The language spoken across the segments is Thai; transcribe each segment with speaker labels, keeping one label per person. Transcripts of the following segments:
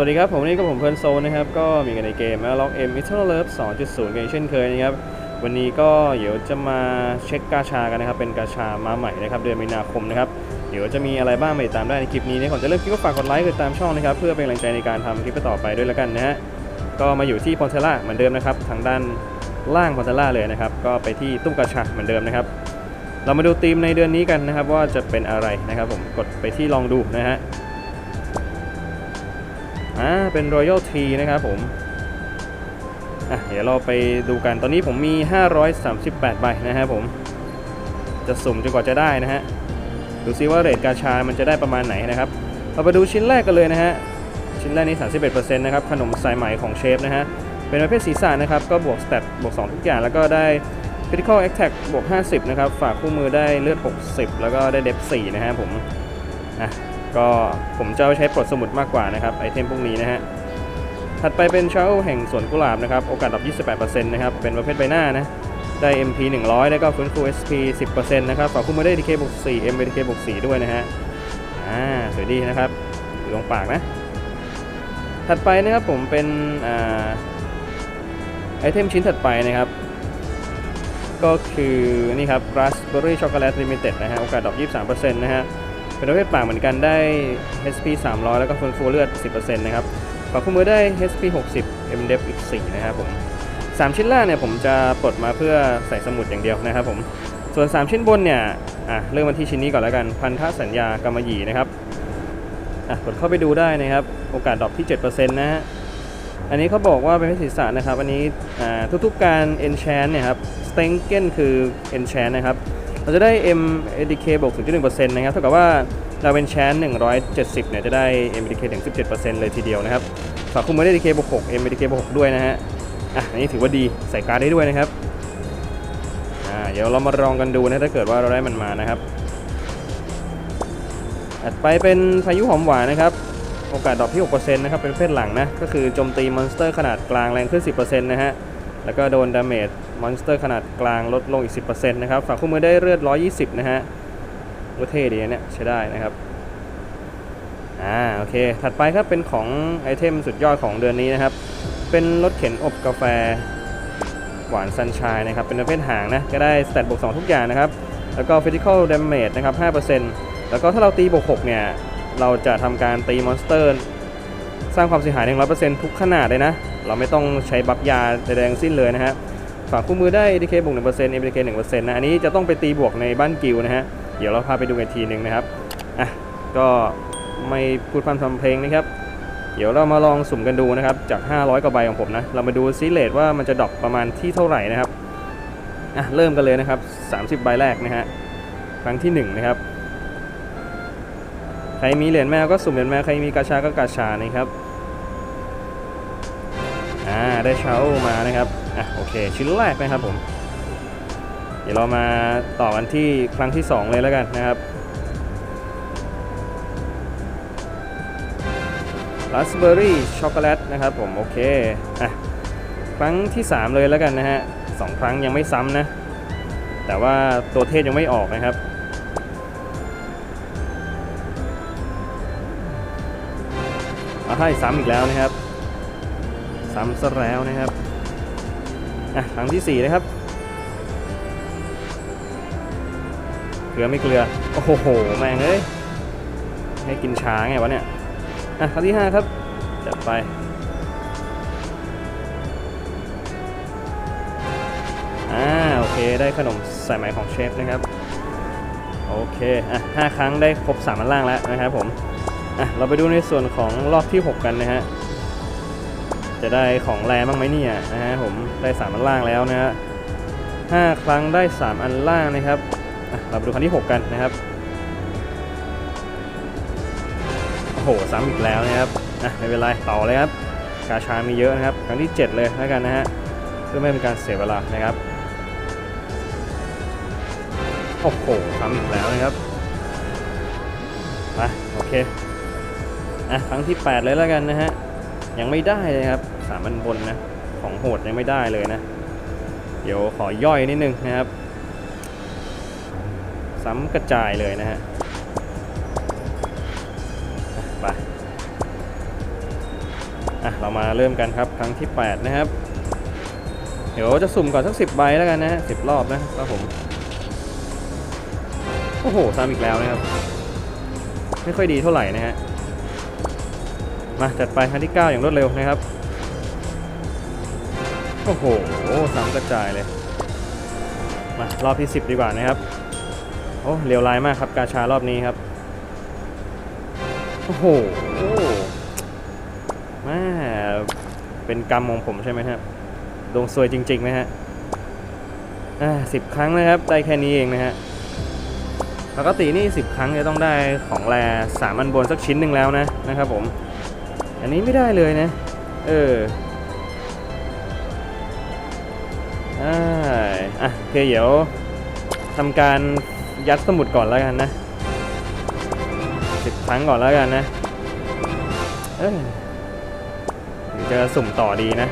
Speaker 1: วัสดีครับ ผมนี่ก็ผมเพื่อนโซนนะครับ ก็มีกันในเกม Log M Eternal Love 2.0กันอีกเช่นเคยนะครับ วันนี้ก็เดี๋ยวจะมาเช็คกาชากันนะครับ เป็นกาชามาใหม่นะครับ เดือนมีนาคมนะครับ เดี๋ยวจะมีอะไรบ้างมาติดตามได้ในคลิปนี้นะก่อนจะเริ่มคลิปก็ฝากกดไลค์กดติดตามช่องนะครับ เพื่อเป็นกำลังใจในการทำคลิปต่อไปด้วยแล้วกันนะฮะก็มาอยู่ที่พอนเทล่าเหมือนเดิมนะครับทางด้านล่างพอนเทล่าเลยนะครับ ก็ไปที่ตุ้มกาชาเหมือนเดิมนะครับ เรามาดูธีมในเดือนนี้กันนะครับ ว่าจะเป็นอะไรนะครับ ผมกดไปที่ลองดูนะฮะ อ่าเป็น Royal T นะครับผมอะเดี๋ยวเราไปดูกันตอนนี้ผมมี 538 ใบนะครับผม จะสุ่มจนกว่าจะได้นะฮะ ดูซิว่าเรทกาชา มันจะได้ประมาณไหนนะครับ เราไปดูชิ้นแรกกันเลยนะฮะ ชิ้นแรกนี้ 31%นะครับ ขนมสายไหมของเชฟนะฮะ เป็นประเภทศีรษะนะครับ ก็บวกสเตตบวก 2 ทุกอย่าง แล้วก็ได้ critical attack บวก 50 นะครับ ฝากคู่มือได้เลือด 60 แล้วก็ได้เดฟ4นะฮะผม อะ ก็ผมจะใช้ปลดสมุดมากกว่านะครับไอเทมพวกนี้นะฮะถัดไปเป็นเช้าแห่งสวนกุหลาบนะครับโอกาสดรอป28%นะครับเป็นประเภทใบหน้านะได้ MP 100 แล้วก็ฟื้นฟู SP 10%นะครับฝากคู่มือได้ DK บวก4 MBDK บวก4ด้วยนะฮะอ่าสวยดีนะครับอยู่ตรงปากนะถัดไปนะครับผมเป็นอ่าไอเทมชิ้นถัดไปนะครับ ก็คือนี่ครับ Raspberry Chocolate Limited นะฮะโอกาสดรอป23%นะฮะ เป็นประเภทปากเหมือนกันได้ HP 300 แล้วก็ฟื้นฟูเลือด 10%นะครับฝากคู่มือได้ HP 60 MDEF อีก 4 นะครับผม 3 ชิ้นล่างเนี่ยผมจะปลดมาเพื่อใส่สมุดอย่างเดียวนะครับผม ส่วน 3 ชิ้นบนเนี่ยอะเริ่มมาที่ชิ้นนี้ก่อนแล้วกัน พันธสัญญากำมหยีนะครับอะกดเข้าไปดูได้นะครับ โอกาสดรอปที่ 7%นะฮะอันนี้เขาบอกว่าเป็นเพชรศีรษะนะครับ อันนี้ทุกๆการ enchant เนี่ยครับ stengen คือ enchant นะครับ เราจะได้ M ADK บวก0.1%นะครับเท่ากับว่าเราเป็นแชน170เนี่ยจะได้ M ADK ถึง 17%เลยทีเดียวนะครับฝากคู่มือได้ ADK บวก6 M ADK บวก6ด้วยนะฮะอะอันนี้ถือว่าดีใส่การ์ดได้ด้วยนะครับอ่าเดี๋ยวเรามาลองกันดูนะถ้าเกิดว่าเราได้มันมานะครับถัดไปเป็นพายุหอมหวานนะครับโอกาสดอปที่6%นะครับเป็นเพศหลังนะก็คือโจมตีมอนสเตอร์ขนาดกลางแรงขึ้น 10%นะฮะ แล้วก็โดนดาเมจมอนสเตอร์ขนาดกลางลดลงอีก 10%นะครับ ฝากคู่มือได้เลือด 120 นะฮะก็เท่ดีเนี่ยใช้ได้นะครับ อ่า โอเค ถัดไปครับเป็นของไอเทมสุดยอดของเดือนนี้นะครับ เป็นรถเข็นอบกาแฟหวานซันช n ยนะครับ เป็นประเภทหางนะ ก็ได้สเตตบวก 2 ทุกอย่างนะครับ แล้วก็ Critical Damage นะครับ 5%แล้วก็ถ้าเราตีบวก 6 เนี่ย เราจะทำการตีมอนสเตอร์ สร้างความเสียหายถึง100%ทุกขนาดเลยนะ เราไม่ต้องใช้บัฟยาใดๆทั้งสิ้นเลยนะฮะฝากคู่มือได้ ADK บวก1% MDK 1%นะอันนี้จะต้องไปตีบวกในบ้านกิลด์นะฮะเดี๋ยวเราพาไปดูกันทีหนึ่งนะครับอะก็ไม่พูดพร่ำทำเพลงนะครับ เดี๋ยวเรามาลองสุ่มกันดูนะครับจาก 500กว่าใบของผมนะเรามาดูซิเลทว่ามันจะดรอปประมาณที่เท่าไหร่นะครับอะเริ่มกันเลยนะครับ 30 ใบแรกนะฮะครั้งที่ 1 นะครับ ใครมีเหรียญแมวก็สุ่มเหรียญแมวใครมีกาชาก็กาชานะครับ ได้เช้ามานะครับอะโอเคชิ้นแรกนะครับผม เดี๋ยวเรามาต่อกันที่ครั้งที่ 2 เลยแล้วกันนะครับราสเบอร์รี่ช็อกโกแลตนะครับผมโอเคอะครั้งที่ 3 เลยแล้วกันนะฮะสองครั้งยังไม่ซ้ำนะ แต่ว่าตัวเทศยังไม่ออกนะครับเอาให้ซ้ำอีกแล้วนะครับ ซ้ำซะแล้วนะครับอะครั้งที่ 4 นะครับ เกลือไม่เกลือ โอ้โห แม่งเอ้ย ให้กินช้าไงวะเนี่ย อะครั้งที่ 5 ครับ จัดไป อ่า โอเค ได้ขนมสายไหมของเชฟนะครับ โอเค อะห้าครั้งได้ครบสามอันล่างแล้วนะครับผม อะ เราไปดูในส่วนของรอบที่ 6 กันนะฮะ จะได้ของแรบ้างไหมเนี่ยนะฮะผมได้3อันล่างแล้วนะฮะห้าครั้งได้ 3 อันล่างนะครับเราไปดูครั้งที่ 6 กันนะครับโอ้โหซ้ำอีกแล้วนะครับอะไม่เป็นไรต่อเลยครับกาชามีเยอะนะครับครั้งที่ 7 เลยแล้วกันนะฮะเพื่อไม่เป็นการเสียเวลานะครับโอ้โหซ้ำอีกแล้วนะครับมาโอเคอะครั้งที่ 8 เลยแล้วกันนะฮะ ยังไม่ได้เลยครับสามันบนนะ ของโหดยังไม่ได้เลยนะ เดี๋ยวขอย่อยนิดนึงนะครับ ซ้ำกระจายเลยนะฮะอะไปอะเรามาเริ่มกันครับครั้งที่ 8 นะครับ เดี๋ยวจะสุ่มก่อนสักสิบใบแล้วกันนะฮะสิบรอบนะครับผม โอ้โหซ้ำอีกแล้วนะครับ ไม่ค่อยดีเท่าไหร่นะฮะ มาจัดไปครั้งที่ 9 อย่างรวดเร็วนะครับ โอ้โหซ้ำกระจายเลย มารอบที่ 10 ดีกว่านะครับ โอ้เร็วร้ายมากครับกาชารอบนี้ครับ โอ้โหม่เป็นกรรมของผมใช่ไหมครับดวงซวยจริงๆนะฮะสิบครั้งนะครับ ได้แค่นี้เองนะฮะปกตินี่สิบครั้งจะต้องได้ของแรสามอันบนสักชิ้นหนึ่งแล้วนะนะครับผม อันนี้ไม่ได้เลยนะ เอออ่าอะโอเคเดี๋ยวทำการยัดสมุดก่อนแล้วกันนะสิบครั้งก่อนแล้วกันนะ เอยหรือจะสุ่มต่อดีนะ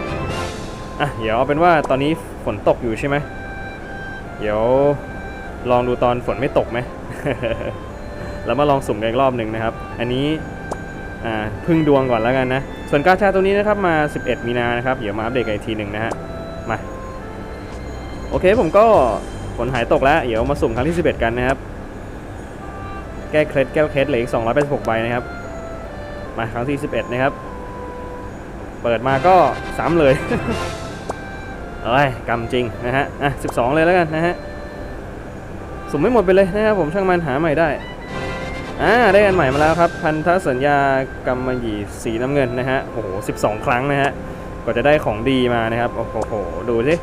Speaker 1: อะ เดี๋ยวเอาเป็นว่าตอนนี้ฝนตกอยู่ใช่ไหม เดี๋ยวลองดูตอนฝนไม่ตกไหม แล้วมาลองสุ่มกันอีกรอบหนึ่งนะครับ อันนี้ อ่าพึ่งดวงก่อนแล้วกันนะ ส่วนกาชาตัวนี้นะครับมา 11 มีนานะครับ เดี๋ยวมาอัปเดตกันอีกทีหนึ่งนะฮะ มา โอเคผมก็ฝนหายตกแล้ว เดี๋ยวมาสุ่มครั้งที่ 11 กันนะครับ แก้เคล็ดแก้เคล็ดเหลืออีก286ใบนะครับ มาครั้งที่ 11 นะครับ เปิดมาก็ซ้ำเลยเอ้ยกำจริงนะฮะ อะ 12 เลยแล้วกันนะฮะ สุ่มไม่หมดไปเลยนะครับผมช่างมันหาใหม่ได้ อ่าได้อันใหม่มาแล้วครับ พันธสัญญากำมะหยี่สีน้ำเงินนะฮะโอ้โห12ครั้งนะฮะกว่าจะได้ของดีมานะครับโอ้โหดูสิ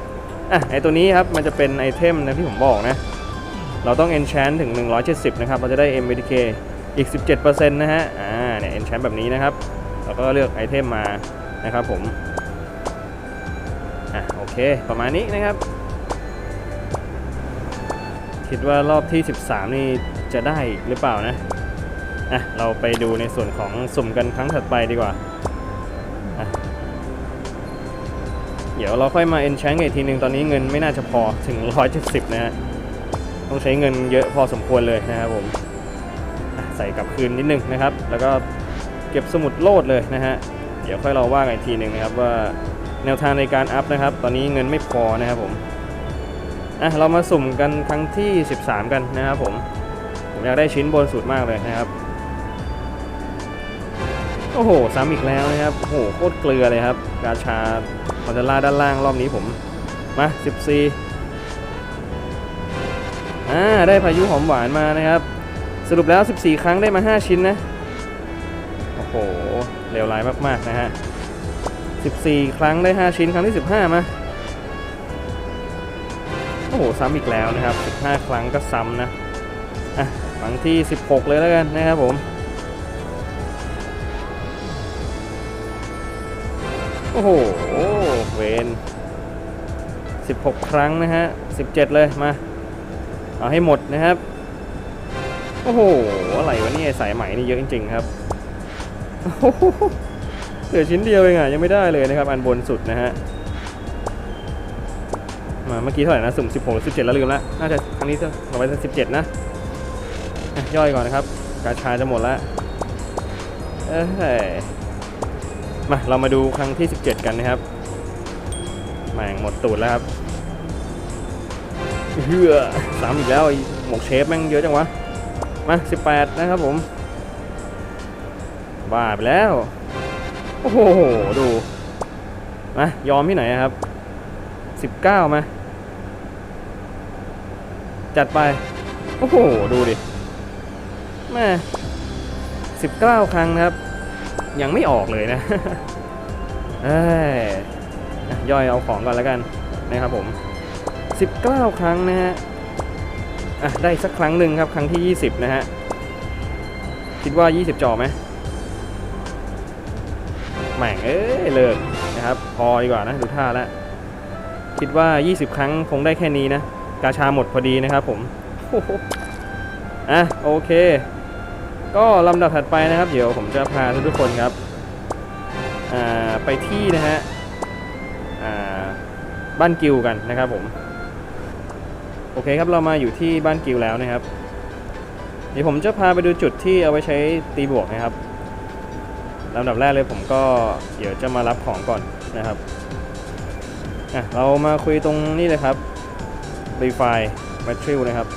Speaker 1: อะไอตัวนี้ครับมันจะเป็นไอเทมนะที่ผมบอกนะ เราต้อง enchant ถึง 170 นะครับ เราจะได้ MVDK อีก 17%นะฮะอ่าเนี่ย enchant แบบนี้นะครับแล้วก็เลือกไอเทมมานะครับผมอะโอเค ประมาณนี้นะครับ คิดว่ารอบที่ 13 นี่จะได้หรือเปล่านะ อะเราไปดูในส่วนของสุ่มกันครั้งถัดไปดีกว่าอะเดี๋ยวเราค่อยมา enchant อีกทีหนึ่งตอนนี้เงินไม่น่าจะพอถึง 170 นะฮะ ต้องใช้เงินเยอะพอสมควรเลยนะครับผม ใส่กลับคืนนิดนึงนะครับ แล้วก็เก็บสมุดโลดเลยนะฮะ เดี๋ยวค่อยเราว่ากันอีกทีหนึ่งนะครับว่าแนวทางในการอัพนะครับ ตอนนี้เงินไม่พอนะครับผม อะเรามาสุ่มกันครั้งที่ 13 กันนะครับผม ผมอยากได้ชิ้นบนสุดมากเลยนะครับ โอ้โหซ้ำอีกแล้วนะครับ โอ้โหโคตรเกลือเลยครับ กาชาคอนเทล่าด้านล่างรอบนี้ผม มา 14อ่าได้พายุหอมหวานมานะครับ สรุปแล้ว 14 ครั้งได้มา 5 ชิ้นนะ โอ้โหเลวร้ายมาก ๆ นะฮะ 14 ครั้งได้ 5 ชิ้นครั้งที่ 15 มา โอ้โห ซ้ำอีกแล้วนะครับ 15 ครั้งก็ซ้ำนะ อะครั้งที่ 16 เลยแล้วกันนะครับผม โอ้โห เวน16 ครั้งนะฮะ 17 เลยมา เอาให้หมดนะครับ โอ้โห อะไรวะนี่สายไหมนี่เยอะจริง ๆ ครับเหลือชิ้นเดียวเองอะยังไม่ได้เลยนะครับ อันบนสุดนะฮะมาเมื่อกี้เท่าไหร่นะสุ่ม16หรือ17 แล้วลืมละน่าจะครั้งนี้จะลงไปสิบเจ็ดนะอะย่อยก่อนนะครับ กาชาจะหมดละเอ้ย มาเรามาดูครั้งที่ 17 กันนะครับแม่งหมดตูดแล้วครับเฮือสามอีกแล้วไอหมกเชฟแม่งเยอะจังวะ มา18นะครับผม บ้าไปแล้ว โอ้โห ดู มายอมที่ไหนครับ19มา จัดไป โอ้โห ดูดิ แม่19ครั้งนะครับ ยังไม่ออกเลยนะเอ้ยอะย่อยเอาของก่อนแล้วกันนะครับผม 19 ครั้งนะฮะอะได้สักครั้งหนึ่งครับครั้งที่ 20 นะฮะ คิดว่า 20 จอไหมแหม่งเอ้ยเลิกนะครับ พอดีกว่านะ ดูท่าแล้วคิดว่า 20 ครั้งคงได้แค่นี้นะ กาชาหมดพอดีนะครับผมโอ้โหอะโอเค ก็ลำดับถัดไปนะครับ เดี๋ยวผมจะพาทุกคนครับไปที่นะฮะบ้านกิวกันนะครับผม โอเคครับเรามาอยู่ที่บ้านกิวแล้วนะครับ เดี๋ยวผมจะพาไปดูจุดที่เอาไว้ใช้ตีบวกนะครับลำดับแรกเลยผมก็เดี๋ยวจะมารับของก่อนนะครับอะเรามาคุยตรงนี้เลยครับ r e f i Material นะครับ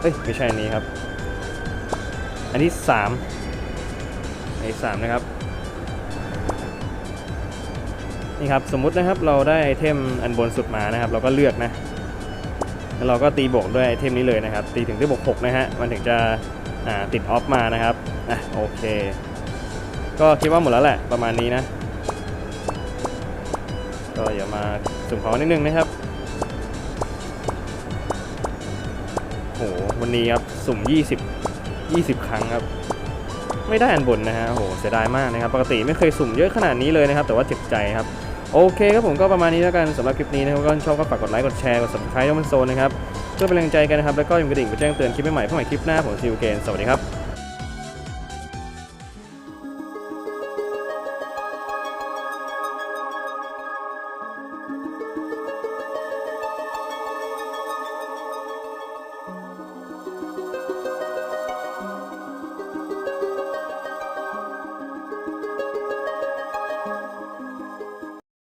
Speaker 1: เอ้ยไม่ใช่นี้ครับ อันที่สามอันที่สามนะครับ นี่ครับสมมุตินะครับเราได้ไอเทมอันบนสุดมานะครับ เราก็เลือกนะแล้วเราก็ตีบวกด้วยไอเทมนี้เลยนะครับ ตีถึงที่บวก6นะฮะมันถึงจะติดออฟมานะครับอะโอเค ก็คิดว่าหมดแล้วแหละประมาณนี้นะ ก็อย่ามาสุ่มของนิดนึงนะครับโหวันนี้ครับสุ่ม 20 20 ครั้งครับ ไม่ได้อันบนนะฮะโหเสียดายมากนะครับ ปกติไม่เคยสุ่มเยอะขนาดนี้เลยนะครับ แต่ว่าเจ็บใจครับ โอเคครับผมก็ประมาณนี้แล้วกันสำหรับคลิปนี้นะครับก็ชอบก็ฝากกดไลค์ กดแชร์ กด subscribe ยอมันโซนนะครับเพื่อเป็นแรงใจกันนะครับ แล้วก็อย่าลืมกระดิ่งเพื่อแจ้งเตือนคลิปใหม่ๆเพื่อใหม่คลิปหน้าผมซิวเกนสวัสดีครับ